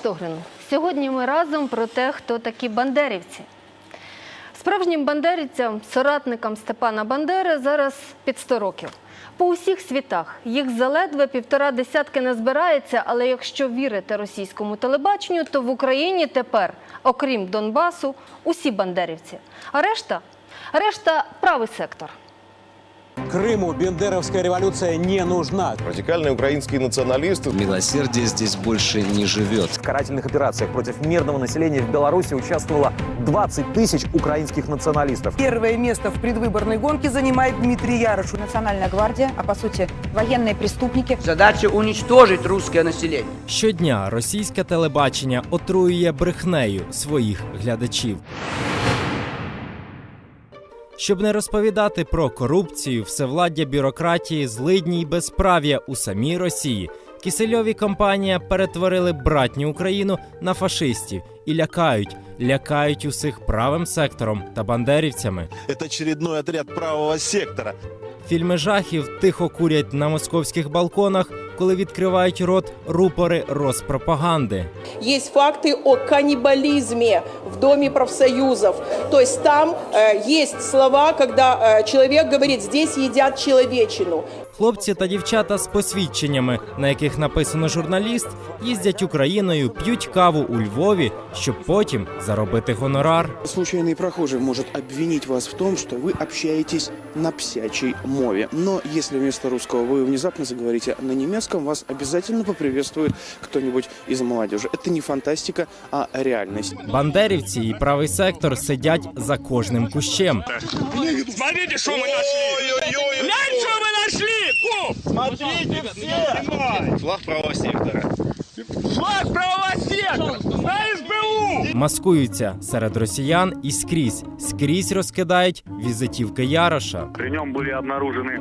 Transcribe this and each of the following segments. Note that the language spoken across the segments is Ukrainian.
Штогрину. Сьогодні ми разом про те, хто такі бандерівці. Справжнім бандерівцям, соратникам Степана Бандери зараз під 100 років. По усіх світах їх заледве півтора десятки не збирається, але якщо вірити російському телебаченню, то в Україні тепер, окрім Донбасу, усі бандерівці. А решта? Решта правий сектор. Крыму бендеровская революция не нужна. Радикальные украинские националисты Милосердие здесь больше не живет. В карательных операциях против мирного населения в Беларуси участвовало 20 тысяч украинских националистов. Первое место в предвыборной гонке занимает Дмитрий Ярош. Национальная гвардия, а по сути военные преступники. Задача уничтожить русское население. Щодня російське телебачення отруює брехнею своїх глядачів. Щоб не розповідати про корупцію, всевладдя бюрократії, злидні й безправ'я у самій Росії, Кисельові компанія перетворили братню Україну на фашистів і лякають, лякають усіх правим сектором та бандерівцями. это очередной отряд правого сектора. Фільми жахів тихо курять на московських балконах, коли відкривають рот рупори розпропаганди. Есть факты о каннибализме в Доме профсоюзов. То есть там э, есть слова, когда э, человек говорит, здесь едят человечину. Хлопці та дівчата з посвідченнями, на яких написано журналіст, їздять Україною, п'ють каву у Львові, щоб потім заробити гонорар. Случайный прохожий может обвинить вас в том, что вы общаетесь на псячей мове. Но если вместо русского вы внезапно заговорите на немецком, вас обязательно поприветствует кто-нибудь из молодежи. Это не фантастика, а реальность. Бандерівці і правий сектор сидять за кожним кущем. Смотрите, что мы нашли! Глянь, что мы нашли! Смотрите все! Флаг правого сектора. Флаг правого сектора! На СБУ! Маскуються серед росіян і скрізь, скрізь розкидають візитівки Яроша. При нем были обнаружены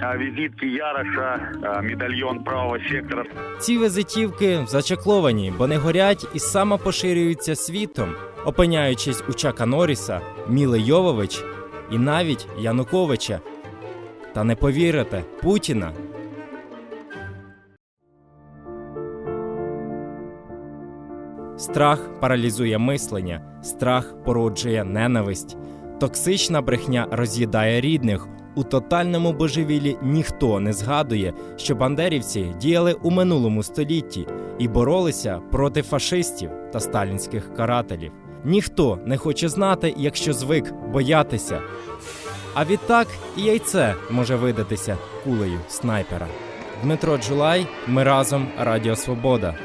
а, визитки Яроша, а, медальон правого сектора. Ці візитівки зачекловані, бо не горять і самопоширюються світом, опиняючись у Чака Норріса, Міли Йовович і навіть Януковича. та не повірите, Путіна. Страх паралізує мислення, страх породжує ненависть. Токсична брехня роз'їдає рідних. У тотальному божевіллі ніхто не згадує, що бандерівці діяли у минулому столітті і боролися проти фашистів та сталінських карателів. Ніхто не хоче знати, якщо звик боятися. А відтак і яйце може видатися кулею снайпера. Дмитро Джулай, ми разом Радіо Свобода.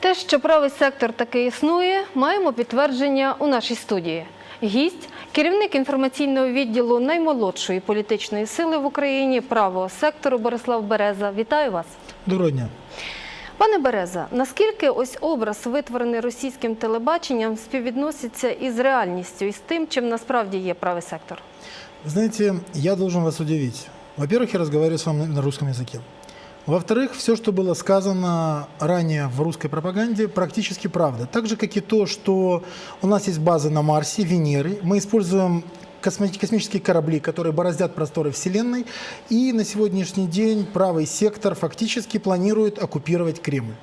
Те, що правий сектор таки існує, маємо підтвердження у нашій студії. Гість, керівник інформаційного відділу наймолодшої політичної сили в Україні правого сектору Борислав Береза. Вітаю вас. Доброго дня. Пане Береза, наскільки ось образ, витворений російським телебаченням, співвідноситься із реальністю, і з тим, чим насправді є правий сектор? Вы знаете, я должен вас удивить. Во-первых, я разговариваю с вами на русском языке. Во-вторых, все, что было сказано ранее в русской пропаганде, практически правда. Так же, как и то, что у нас есть базы на Марсе, Венеры. Мы используем косми- космические корабли, которые бороздят просторы Вселенной. И на сегодняшний день правый сектор фактически планирует оккупировать Кремль.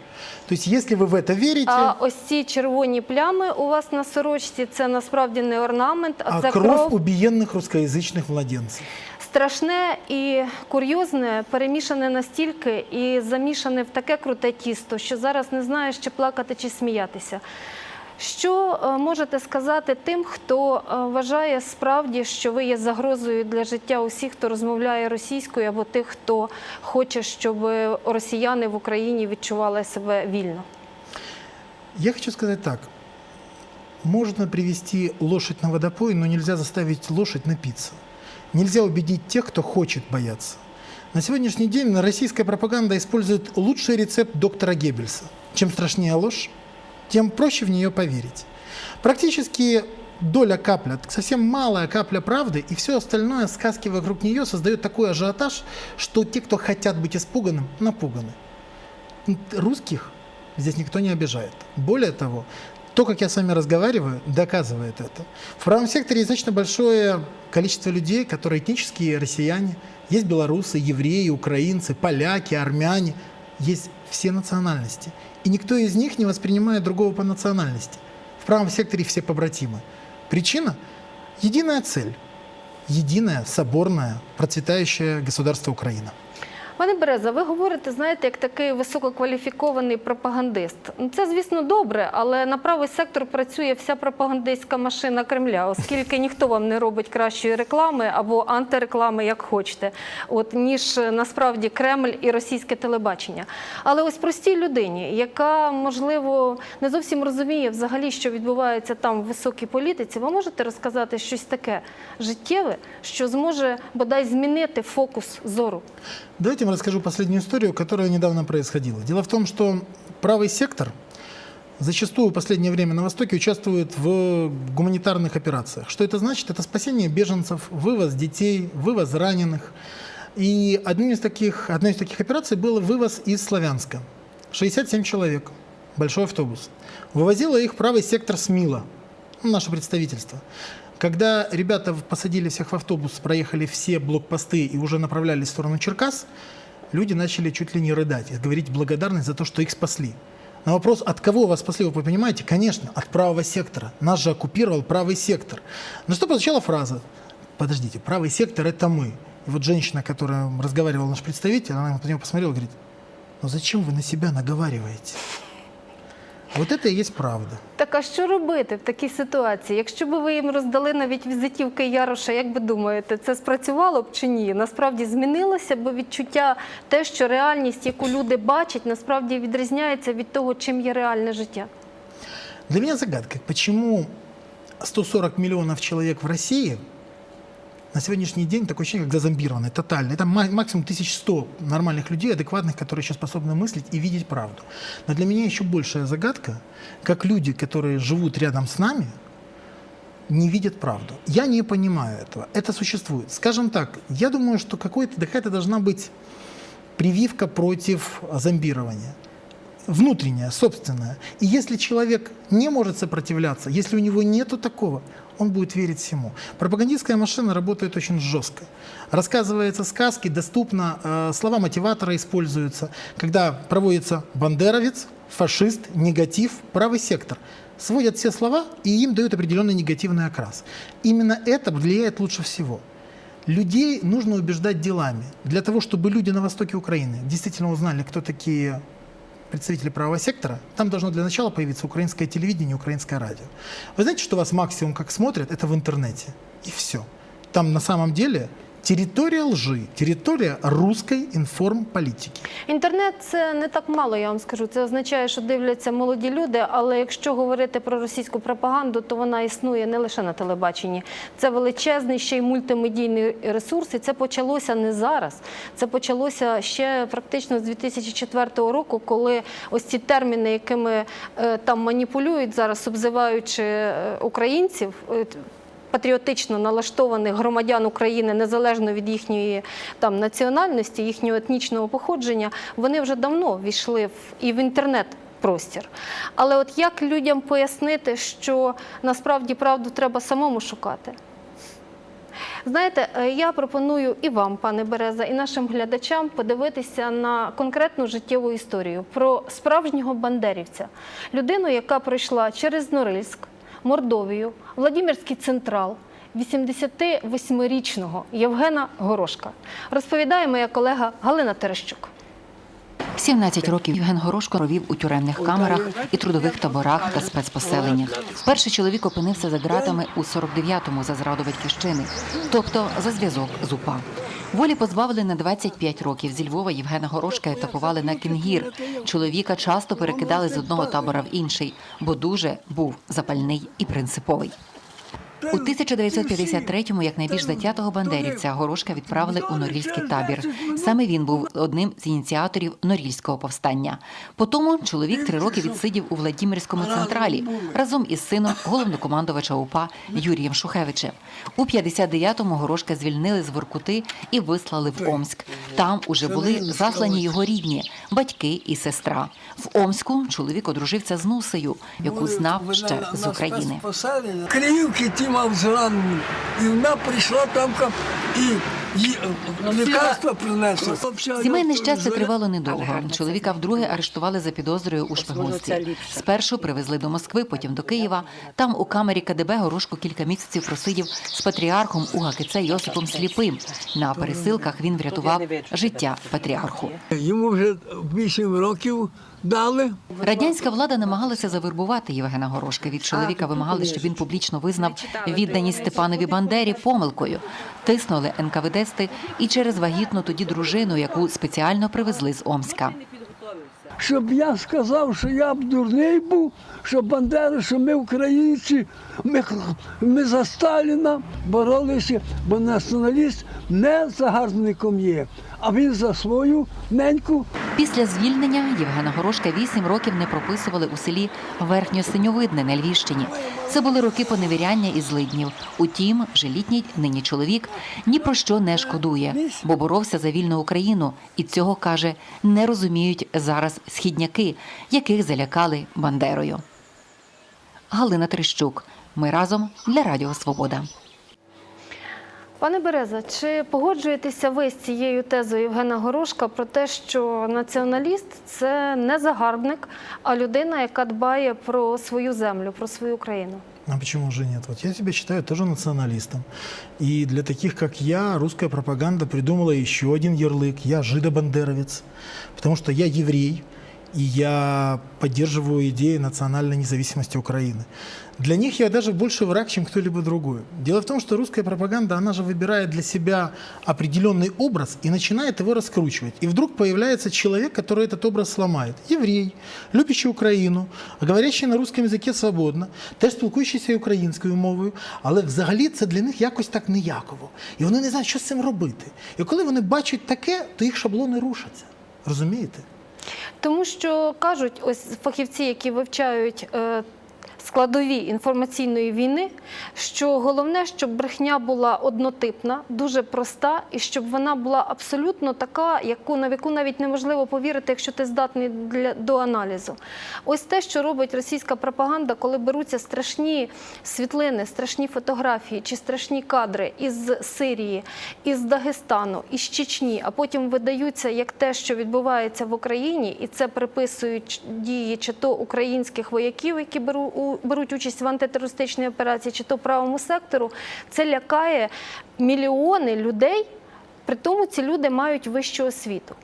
То есть, если вы в это верите... А ось ці червоні плями у вас на сорочці це насправді не орнамент, а, а це кровь кров. убиенных русскоязычных младенцев. Страшне і курйозне перемішане настільки і замішане в таке круте тісто, що зараз не знаєш, чи плакати, чи сміятися. Що е, можете сказати тим, хто е, вважає справді, що ви є загрозою для життя усіх, хто розмовляє російською, або тих, хто хоче, щоб росіяни в Україні відчували себе вільно? Я хочу сказать так. Можно привести лошадь на водопой, но нельзя заставить лошадь напиться. Нельзя убедить тех, кто хочет бояться. На сегодняшний день российская пропаганда использует лучший рецепт доктора Геббельса. Чем страшнее ложь, тем проще в нее поверить. Практически доля капля, совсем малая капля правды, и все остальное, сказки вокруг нее создают такой ажиотаж, что те, кто хотят быть испуганным, напуганы. Русских здесь никто не обижает. Более того, то, как я с вами разговариваю, доказывает это. В правом секторе достаточно большое количество людей, которые этнические россияне. Есть белорусы, евреи, украинцы, поляки, армяне. Есть все национальности. И никто из них не воспринимает другого по национальности. В правом секторе все побратимы. Причина – единая цель. Единое, соборное, процветающее государство Украина. Пане Береза, ви говорите, знаєте, як такий висококваліфікований пропагандист. Ну, Це, звісно, добре, але на правий сектор працює вся пропагандистська машина Кремля, оскільки ніхто вам не робить кращої реклами або антиреклами, як хочете, от ніж е, насправді Кремль і російське телебачення. Але ось простій людині, яка можливо не зовсім розуміє взагалі, що відбувається там в високій політиці, ви можете розказати щось таке життєве, що зможе бодай змінити фокус зору. Давайте вам расскажу последнюю историю, которая недавно происходила. Дело в том, что правый сектор зачастую в последнее время на Востоке участвует в гуманитарных операциях. Что это значит? Это спасение беженцев, вывоз детей, вывоз раненых. И одним из таких, одной из таких операций был вывоз из Славянска. 67 человек, большой автобус. Вывозило их правый сектор СМИЛа, ну, наше представительство. Когда ребята посадили всех в автобус, проехали все блокпосты и уже направлялись в сторону Черкас, люди начали чуть ли не рыдать и говорить благодарность за то, что их спасли. На вопрос, от кого вас спасли, вы понимаете? Конечно, от правого сектора. Нас же оккупировал правый сектор. На что прозвучала фраза, подождите, правый сектор – это мы. И вот женщина, которая разговаривала наш представитель, она на него посмотрела и говорит, ну зачем вы на себя наговариваете? Вот это и есть правда. Так а що робити в такій ситуації? Якщо б ви їм роздали навіть візитівки Яроша, як ви думаєте, це спрацювало б чи ні? Насправді змінилося б відчуття те, що реальність, яку люди бачать, насправді відрізняється від того, чим є реальне життя. Для меня загадка, почему 140 миллионов человек в России на сегодняшний день такое ощущение, как зазомбированные, тотально. Это ма- максимум 1100 нормальных людей, адекватных, которые еще способны мыслить и видеть правду. Но для меня еще большая загадка, как люди, которые живут рядом с нами, не видят правду. Я не понимаю этого. Это существует. Скажем так, я думаю, что какая-то должна быть прививка против зомбирования внутренняя, собственная. И если человек не может сопротивляться, если у него нету такого, он будет верить всему. Пропагандистская машина работает очень жестко. Рассказываются сказки, доступно, э, слова мотиватора используются. Когда проводится бандеровец, фашист, негатив, правый сектор. Сводят все слова и им дают определенный негативный окрас. Именно это влияет лучше всего. Людей нужно убеждать делами. Для того, чтобы люди на востоке Украины действительно узнали, кто такие представители правого сектора, там должно для начала появиться украинское телевидение, украинское радио. Вы знаете, что вас максимум как смотрят, это в интернете. И все. Там на самом деле территория лжи, территория русской информполитики. Інтернет це не так мало, я вам скажу. Це означає, що дивляться молоді люди. Але якщо говорити про російську пропаганду, то вона існує не лише на телебаченні. Це величезний ще й мультимедійний ресурс. І це почалося не зараз. Це почалося ще практично з 2004 року, коли ось ці терміни, якими е, там маніпулюють зараз, обзиваючи е, українців. Патріотично налаштованих громадян України незалежно від їхньої там національності, їхнього етнічного походження, вони вже давно війшли в і в інтернет. Простір. Але от як людям пояснити, що насправді правду треба самому шукати? Знаєте, е, я пропоную і вам, пане Береза, і нашим глядачам подивитися на конкретну життєву історію про справжнього бандерівця, людину, яка пройшла через Норильськ, Мордовію, Владимирський централ. 88-річного Євгена Горошка розповідає моя колега Галина Терещук. 17 років Євген Горошко провів у тюремних камерах і трудових таборах та спецпоселеннях. Перший чоловік опинився за ґратами у 49-му за зраду батьківщини, тобто за зв'язок з УПА. Волі позбавили на 25 років. Зі Львова Євгена Горошка етапували на Кінгір. Чоловіка часто перекидали з одного табора в інший, бо дуже був запальний і принциповий. У 1953-му, як найбільш затятого бандерівця, Горошка відправили у Норільський табір. Саме він був одним з ініціаторів Норільського повстання. Потім чоловік три роки відсидів у Владимирському централі разом із сином головнокомандувача УПА Юрієм Шухевичем. У 59-му Горошка звільнили з Воркути і вислали в Омськ. Там уже були заслані його рідні, батьки і сестра. В Омську чоловік одружився з Нусею, яку знав ще з України. Криївки ті мав зранений. І вона прийшла там і Лікарство принесли. Сімейне щастя тривало недовго. Чоловіка вдруге арештували за підозрою у шпигунстві. Спершу привезли до Москви, потім до Києва. Там у камері КДБ Горошко кілька місяців просидів з патріархом УГКЦ Йосипом Сліпим. На пересилках він врятував життя патріарху. Йому вже 8 років дали. Радянська влада намагалася завербувати Євгена Горошка. Від чоловіка вимагали, щоб він публічно визнав відданість Степанові Бандері помилкою. Тиснули НКВДсти і через вагітну тоді дружину, яку спеціально привезли з Омська. Щоб я сказав, що я б дурний був, що Бандери, що ми українці, ми, ми за Сталіна боролися, бо націоналіст не загарбником є, а він за свою неньку Після звільнення Євгена Горошка вісім років не прописували у селі Верхньосиньовидне на Львівщині. Це були роки поневіряння і злиднів. Утім, вже літній нині чоловік ні про що не шкодує, бо боровся за вільну Україну, і цього каже не розуміють зараз східняки, яких залякали Бандерою. Галина Трещук. Ми разом для Радіо Свобода. Пане Береза, чи погоджуєтеся ви з цією тезою Євгена Горошка про те, що націоналіст це не загарбник, а людина, яка дбає про свою землю, про свою країну? А почему же нет? Вот я себя считаю тоже националистом. И для таких, как я, русская пропаганда придумала еще один ярлык. Я жидобандеровец, потому что я еврей, и я поддерживаю идеи национальной независимости Украины. Для них я даже больше враг, чем кто-либо другой. Дело в том, что русская пропаганда, она же выбирает для себя определенный образ и начинает его раскручивать. И вдруг появляется человек, который этот образ сломает. Еврей, любящий Україну, говорящий на русском язике свободно, теж спілкуючийся українською мовою, але взагалі це для них якось так неяково. І вони не знають, що з цим робити. І коли вони бачать таке, то їх шаблони рушаться. Розумієте? Тому що кажуть, ось фахівці, які вивчають е, складові інформаційної війни, що головне, щоб брехня була однотипна, дуже проста, і щоб вона була абсолютно така, яку на яку навіть неможливо повірити, якщо ти здатний для до аналізу. Ось те, що робить російська пропаганда, коли беруться страшні світлини, страшні фотографії чи страшні кадри із Сирії, із Дагестану, із Чечні, а потім видаються як те, що відбувається в Україні, і це приписують дії чи то українських вояків, які беру, беруть участь в антитерористичній операції, чи то правому сектору, це лякає мільйони людей. При тому ці люди мають вищу освіту.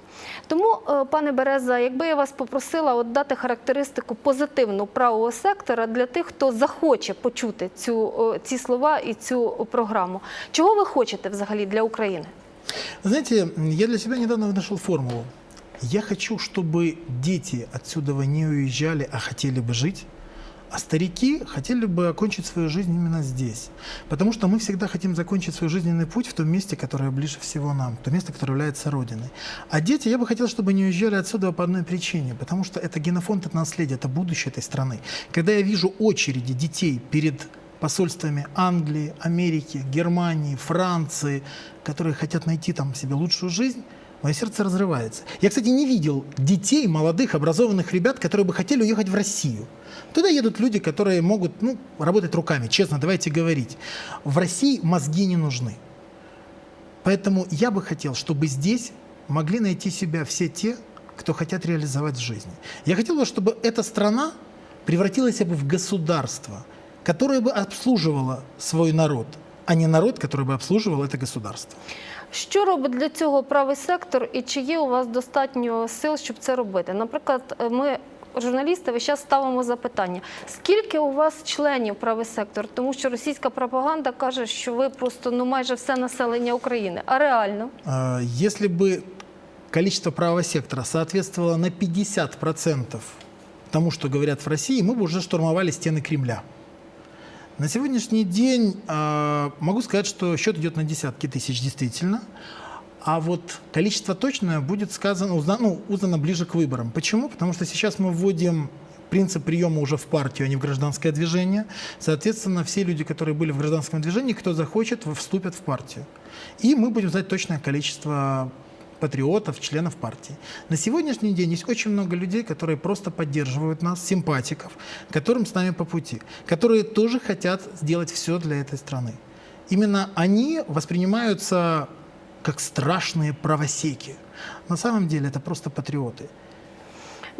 Тому, е, пане Береза, якби я вас попросила от дати характеристику позитивну правого сектора для тих, хто захоче почути цю, е, ці слова і цю програму. Чого ви хочете взагалі для України? Знаете, я для себя недавно нашел формулу. Я хочу, чтобы дети отсюда не уезжали, а хотели бы жить. А старики хотели бы окончить свою жизнь именно здесь. Потому что мы всегда хотим закончить свой жизненный путь в том месте, которое ближе всего нам, то место, которое является Родиной. А дети, я бы хотел, чтобы не уезжали отсюда по одной причине. Потому что это генофонд, это наследие, это будущее этой страны. Когда я вижу очереди детей перед посольствами Англии, Америки, Германии, Франции, которые хотят найти там себе лучшую жизнь, мое сердце разрывается. Я, кстати, не видел детей, молодых, образованных ребят, которые бы хотели уехать в Россию. Туда едут люди, которые могут ну, работать руками, честно, давайте говорить. В России мозги не нужны. Поэтому я бы хотел, чтобы здесь могли найти себя все те, кто хотят реализовать в жизни. Я хотел бы, чтобы эта страна превратилась бы в государство, которое бы обслуживало свой народ, а не народ, который бы обслуживал это государство. Що робить для цього правий сектор, і чи є у вас достатньо сил, щоб це робити? Наприклад, е, ми. Журналісти весь час ставимо запитання: скільки у вас членів правий сектор? Тому що російська пропаганда каже, що ви просто ну майже все населення України. А реально А, Если бы количество правого сектора соответствовало на 50% тому, что говорят в России, мы бы уже штурмовали стены Кремля. На сегодняшний день а, могу сказать, что счет идет на десятки тысяч действительно. А вот количество точное будет сказано, узна- ну, узнано ближе к выборам. Почему? Потому что сейчас мы вводим принцип приема уже в партию, а не в гражданское движение. Соответственно, все люди, которые были в гражданском движении, кто захочет, вступят в партию. И мы будем знать точное количество патриотов, членов партии. На сегодняшний день есть очень много людей, которые просто поддерживают нас, симпатиков, которым с нами по пути, которые тоже хотят сделать все для этой страны. Именно они воспринимаются как страшные правосеки. На самом деле это просто патриоты.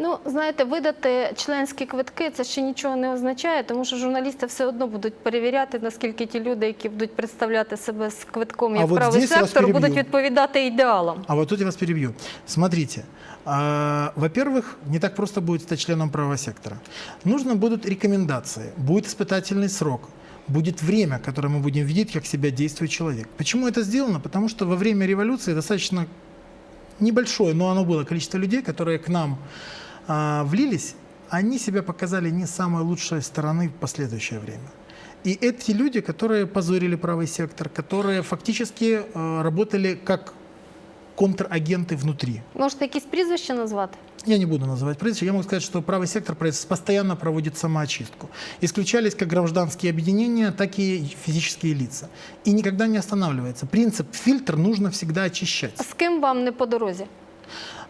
Ну, знаєте, видати членські квитки це ще нічого не означає, тому що журналісти все одно будуть перевіряти, наскільки ті люди, які будуть представляти себе з квитком А як от правий здесь я вас сектор, будуть переб'ю. відповідати ідеалам. А вот тут я вас перебью. Смотрите, а, во-первых, не так просто будет стать членом правого сектора. Нужно будут рекомендации, будет испытательный срок, будет время, которое мы будем видеть, как себя действует человек. Почему это сделано? Потому что во время революции достаточно небольшое, но оно было количество людей, которые к нам а, влились, они себя показали не с самой лучшей стороны в последующее время. И эти люди, которые позорили правый сектор, которые фактически э, работали как контрагенты внутри. Можете якісь прізвища назвати? Я не буду называть прозвища. Я могу сказать, что правый сектор произ- постоянно проводит самоочистку. Исключались как гражданские объединения, так и физические лица. И никогда не останавливается. Принцип фильтр нужно всегда очищать. З ким вам не по дорозі?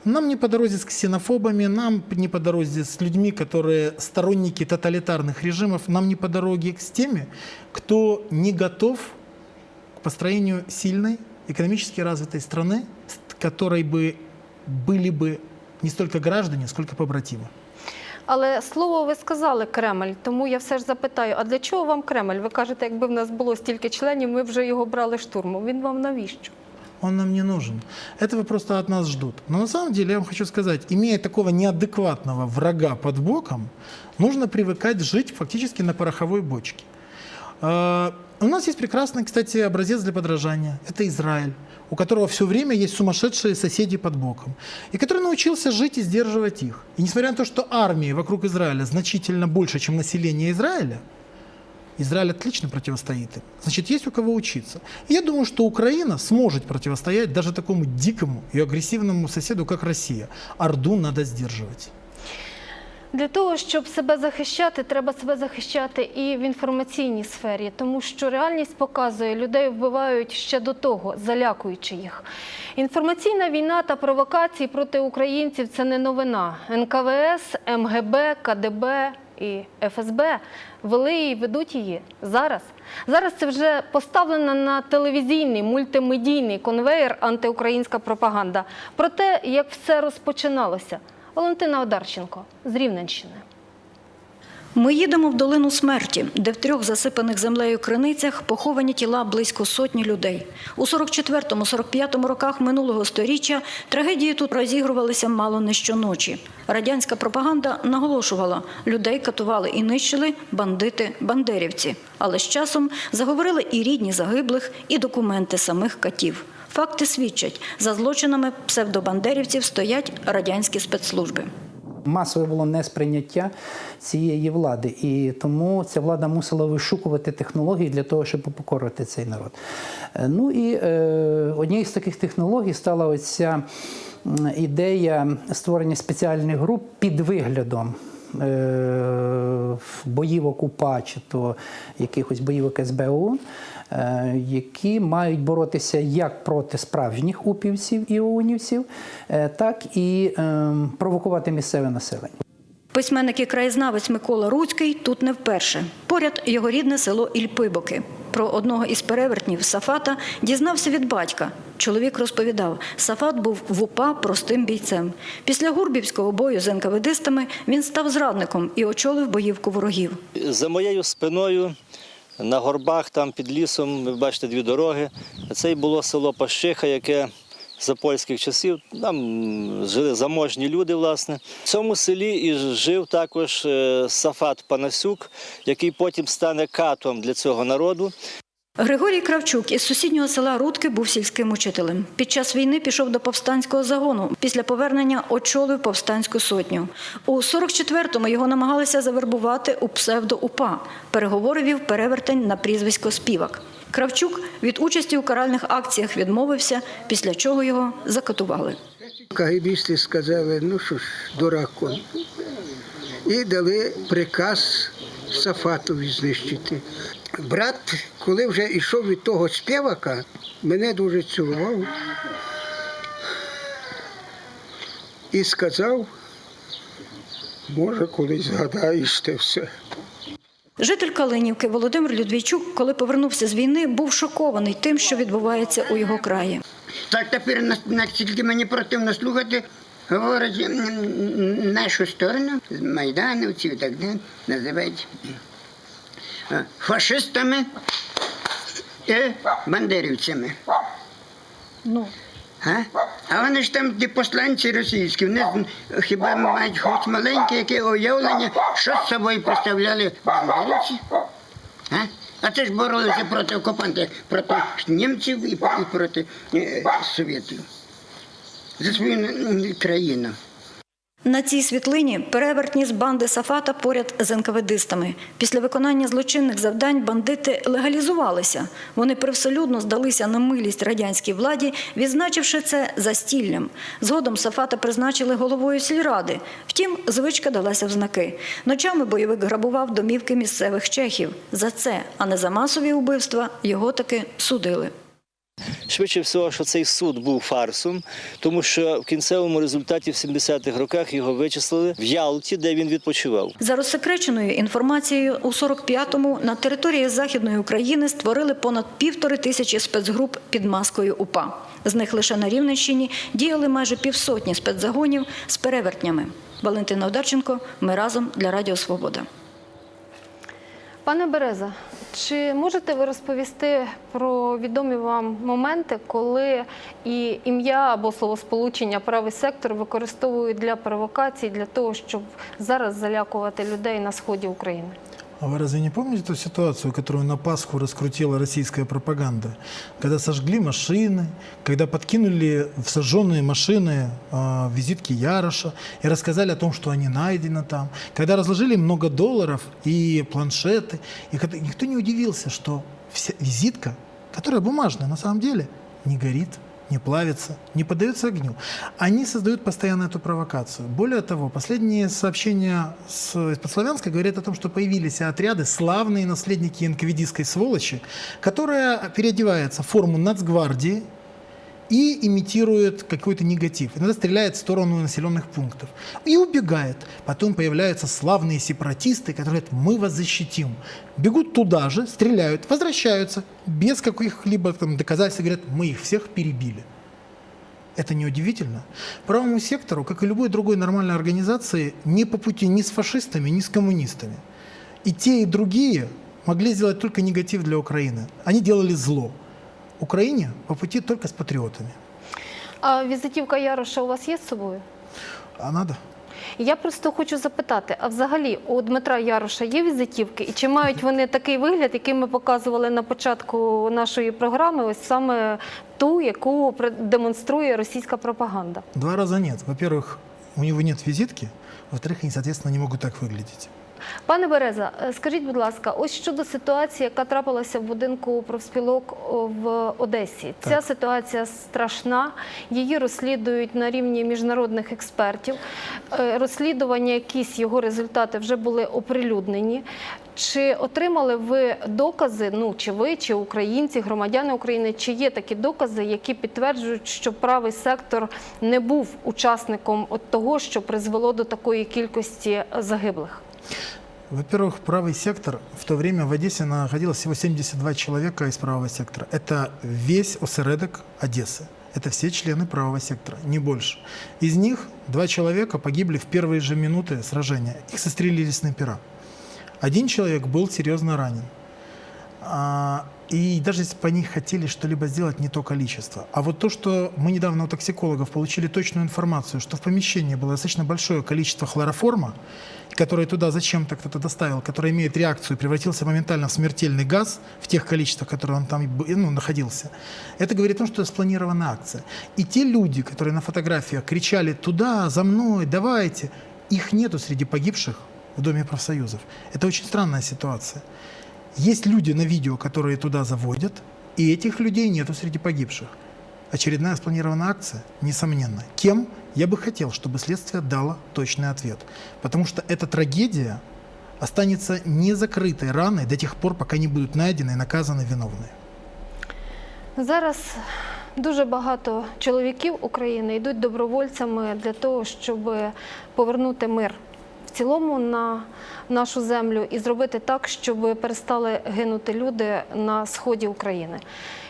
Нам не по дороге с ксенофобами, нам не по дороге с людьми, которые сторонники тоталитарных режимов, нам не по дороге с теми, кто не готов к построению сильной, экономически развитой страны, с которой бы были бы не столько граждане, сколько побратимы. Але слово ви сказали Кремль, тому я все ж запитаю: а для чого вам Кремль? Ви кажете, якби в нас було стільки членів, ми б вже його брали штурмом. Він вам навіщо? Он нам не нужен. Этого просто от нас ждут. Но на самом деле я вам хочу сказать, имея такого неадекватного врага под боком, нужно привыкать жить фактически на пороховой бочке. Э, У нас есть прекрасный, кстати, образец для подражания. Это Израиль, у которого все время есть сумасшедшие соседи под боком, и который научился жить и сдерживать их. И несмотря на то, что армии вокруг Израиля значительно больше, чем население Израиля, Израиль отлично противостоит им. Значит, есть у кого учиться. И я думаю, что Украина сможет противостоять даже такому дикому и агрессивному соседу, как Россия. Орду надо сдерживать. Для того, щоб себе захищати, треба себе захищати і в інформаційній сфері, тому що реальність показує, людей вбивають ще до того, залякуючи їх. Інформаційна війна та провокації проти українців це не новина. НКВС, МГБ, КДБ і ФСБ вели і ведуть її зараз. Зараз це вже поставлена на телевізійний мультимедійний конвейер антиукраїнська пропаганда. Про те, як все розпочиналося. Валентина Одарченко з Рівненщини. Ми їдемо в долину смерті, де в трьох засипаних землею криницях поховані тіла близько сотні людей. У 44-45 роках минулого сторіччя трагедії тут розігрувалися мало не щоночі. Радянська пропаганда наголошувала, людей катували і нищили бандити-бандерівці. Але з часом заговорили і рідні загиблих, і документи самих катів. Факти свідчать, за злочинами псевдобандерівців стоять радянські спецслужби. Масове було несприйняття цієї влади, і тому ця влада мусила вишукувати технології для того, щоб покорити цей народ. Е, Ну і е, однією з таких технологій стала оця ідея створення спеціальних груп під виглядом. е, Боївок УПА чи то якихось боївок СБ ОУН, е, які мають боротися як проти справжніх упівців і оунівців, е, так і е, провокувати місцеве населення. Письменник і краєзнавець Микола Руцький тут не вперше. Поряд його рідне село Ільпибоки. Про одного із перевертнів Сафата дізнався від батька. Чоловік розповідав, Сафат був в УПА простим бійцем. Після Гурбівського бою з НКВДистами він став зрадником і очолив боївку ворогів. За моєю спиною на горбах, там під лісом, ви бачите дві дороги. Це й було село Пащиха, яке за польських часів там жили заможні люди, власне. В цьому селі і жив також е, Сафат Панасюк, який потім стане катом для цього народу. Григорій Кравчук із сусіднього села Рудки був сільським учителем. Під час війни пішов до повстанського загону. Після повернення очолив повстанську сотню. У 44-му його намагалися завербувати у псевдо-УПА. Переговори вів перевертень на прізвисько Співак. Кравчук від участі у каральних акціях відмовився, після чого його закатували. Кагибісти сказали, ну що ж, дурак. І дали приказ Сафатові знищити. Брат, коли вже йшов від того співака, мене дуже цілував і сказав, може, колись згадаєш те все. Житель Калинівки Володимир Людвійчук, коли повернувся з війни, був шокований тим, що відбувається у його краї. Так тепер нас- настільки мені противно слухати, м, нашу сторону, майдановців і так далі, називають фашистами і бандерівцями. Ну. А? а вони ж там ті посланці російські, вони хіба мають хоч маленьке яке уявлення, що з собою представляли бандерівці? А? а це ж боролися проти окупантів, проти німців і, проти е, совєтів. За свою країну. На цій світлині перевертні з банди Сафата поряд з НКВДистами. Після виконання злочинних завдань бандити легалізувалися. Вони привселюдно здалися на милість радянській владі, відзначивши це застіллям. Згодом Сафата призначили головою сільради. Втім, звичка далася в знаки. Ночами бойовик грабував домівки місцевих чехів. За це, а не за масові убивства, його таки судили. Швидше всього, що цей суд був фарсом, тому що в кінцевому результаті в 70-х роках його вичислили в Ялті, де він відпочивав. За розсекреченою інформацією, у 45-му на території Західної України створили понад півтори тисячі спецгруп під маскою УПА. З них лише на Рівненщині діяли майже півсотні спецзагонів з перевертнями. Валентина Одарченко, ми разом для Радіо Свобода. Пане Береза, чи можете ви розповісти про відомі вам моменти, коли і ім'я або словосполучення правий сектор використовують для провокацій, для того, щоб зараз залякувати людей на сході України? А вы разве не помните ту ситуацию, которую на Пасху раскрутила российская пропаганда? Когда сожгли машины, когда подкинули в сожженные машины э, визитки Яроша и рассказали о том, что они найдены там. Когда разложили много долларов и планшеты. И когда- никто не удивился, что вся визитка, которая бумажная на самом деле, не горит, не плавится, не поддается огню. Они создают постоянно эту провокацию. Более того, последние сообщения с из Славянска говорят о том, что появились отряды, славные наследники НКВДистской сволочи, которая переодевается в форму нацгвардии и имитирует какой-то негатив. Иногда стреляет в сторону населенных пунктов. И убегает. Потом появляются славные сепаратисты, которые говорят, мы вас защитим. Бегут туда же, стреляют, возвращаются без каких-либо там, доказательств, говорят, мы их всех перебили. Это неудивительно. Правому сектору, как и любой другой нормальной организации, не по пути ни с фашистами, ни с коммунистами. И те, и другие могли сделать только негатив для Украины. Они делали зло. Украине по пути только с патриотами. А візитівка Яроша у вас є з собою? А надо? Я просто хочу запитати: а взагалі у Дмитра Яроша є візитівки, і чи мають вони такий вигляд, який ми показували на початку нашої програми, ось саме ту, яку пре- демонструє російська пропаганда? Два раза нет. Во-первых, у него нет визитки. Во-вторых, они, соответственно, не могут так выглядеть. Пане Береза, е, скажіть, будь ласка, ось щодо ситуації, яка трапилася в будинку профспілок в Одесі. Ця Так. ситуація страшна. Її розслідують на рівні міжнародних експертів. Е, Розслідування, якісь його результати вже були оприлюднені. Чи отримали ви докази? Ну чи ви, чи українці, громадяни України, чи є такі докази, які підтверджують, що правий сектор не був учасником от того, що призвело до такої кількості загиблих? Во-первых, правый сектор в то время в Одессе находилось всего 72 человека из правого сектора. Это весь осередок Одессы. Это все члены правого сектора, не больше. Из них два человека погибли в первые же минуты сражения. Их застрелили снайпера. Один человек был серьезно ранен. А, и даже если бы они хотели что-либо сделать, не то количество. А вот то, что мы недавно у токсикологов получили точную информацию, что в помещении было достаточно большое количество хлороформа, который туда зачем-то кто-то доставил, который имеет реакцию, превратился моментально в смертельный газ в тех количествах, которые он там ну, находился. Это говорит о том, что это спланированная акция. И те люди, которые на фотографиях кричали «туда, за мной, давайте», их нету среди погибших в Доме профсоюзов. Это очень странная ситуация. Есть люди на видео, которые туда заводят, и этих людей нету среди погибших. Очередная спланированная акция? Несомненно. Кем? Я бы хотел, чтобы следствие дало точный ответ. Потому что эта трагедия останется незакрытой раной до тех пор, пока не будут найдены и наказаны виновные. Зараз дуже багато чоловіків України йдуть добровольцями для того, щоб повернути мир в цілому на нашу землю і зробити так, щоб перестали гинути люди на сході України.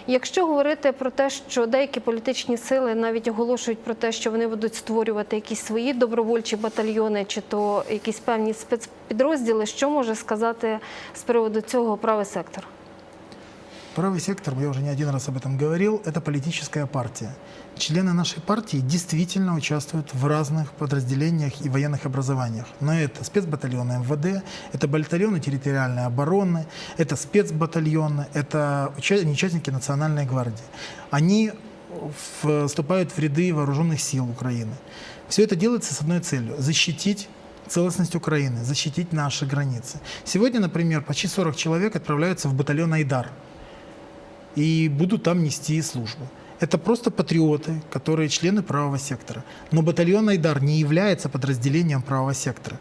Якщо говорити про те, що деякі політичні сили навіть оголошують про те, що вони будуть створювати якісь свої добровольчі батальйони чи то якісь певні спецпідрозділи, що може сказати з приводу цього правий сектор? Правый сектор, я уже не один раз об этом говорил, это политическая партия. Члены нашей партии действительно участвуют в разных подразделениях и военных образованиях. Но это спецбатальоны МВД, это батальоны территориальной обороны, это спецбатальоны, это участники Национальной гвардии. Они вступают в ряды вооруженных сил Украины. Все это делается с одной целью – защитить целостность Украины, защитить наши границы. Сегодня, например, почти 40 человек отправляются в батальон «Айдар» и будут там нести службу. Это просто патриоты, которые члены правого сектора. Но батальон «Айдар» не является подразделением правого сектора.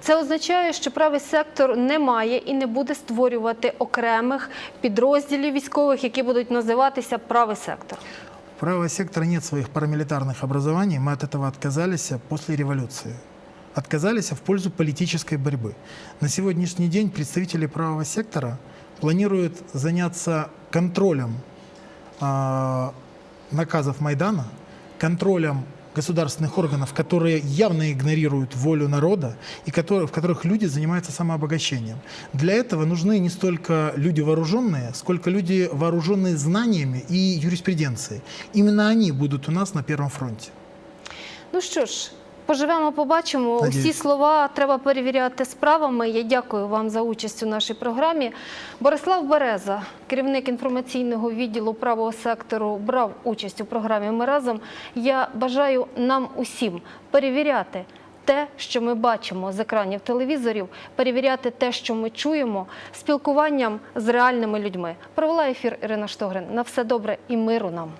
Це означає, що правий сектор не має і не буде створювати окремих підрозділів військових, які будуть називатися правий сектор. У правого сектора нет своих парамилитарных образований. Мы от этого отказались после революции. Отказались в пользу политической борьбы. На сегодняшний день представители правого сектора планируют заняться контролем а, наказов Майдана, контролем государственных органов, которые явно игнорируют волю народа и которые, в которых люди занимаются самообогащением. Для этого нужны не столько люди вооруженные, сколько люди вооруженные знаниями и юриспруденцией. Именно они будут у нас на первом фронте. Ну що ж, поживемо, побачимо. Надіюсь. Усі слова треба перевіряти справами. Я дякую вам за участь у нашій програмі. Борислав Береза, керівник інформаційного відділу правого сектору, брав участь у програмі Ми разом. Я бажаю нам усім перевіряти. Те, що ми бачимо з екранів телевізорів, перевіряти те, що ми чуємо, спілкуванням з реальними людьми. Провела ефір Ірина Штогрин. На все добре і миру нам.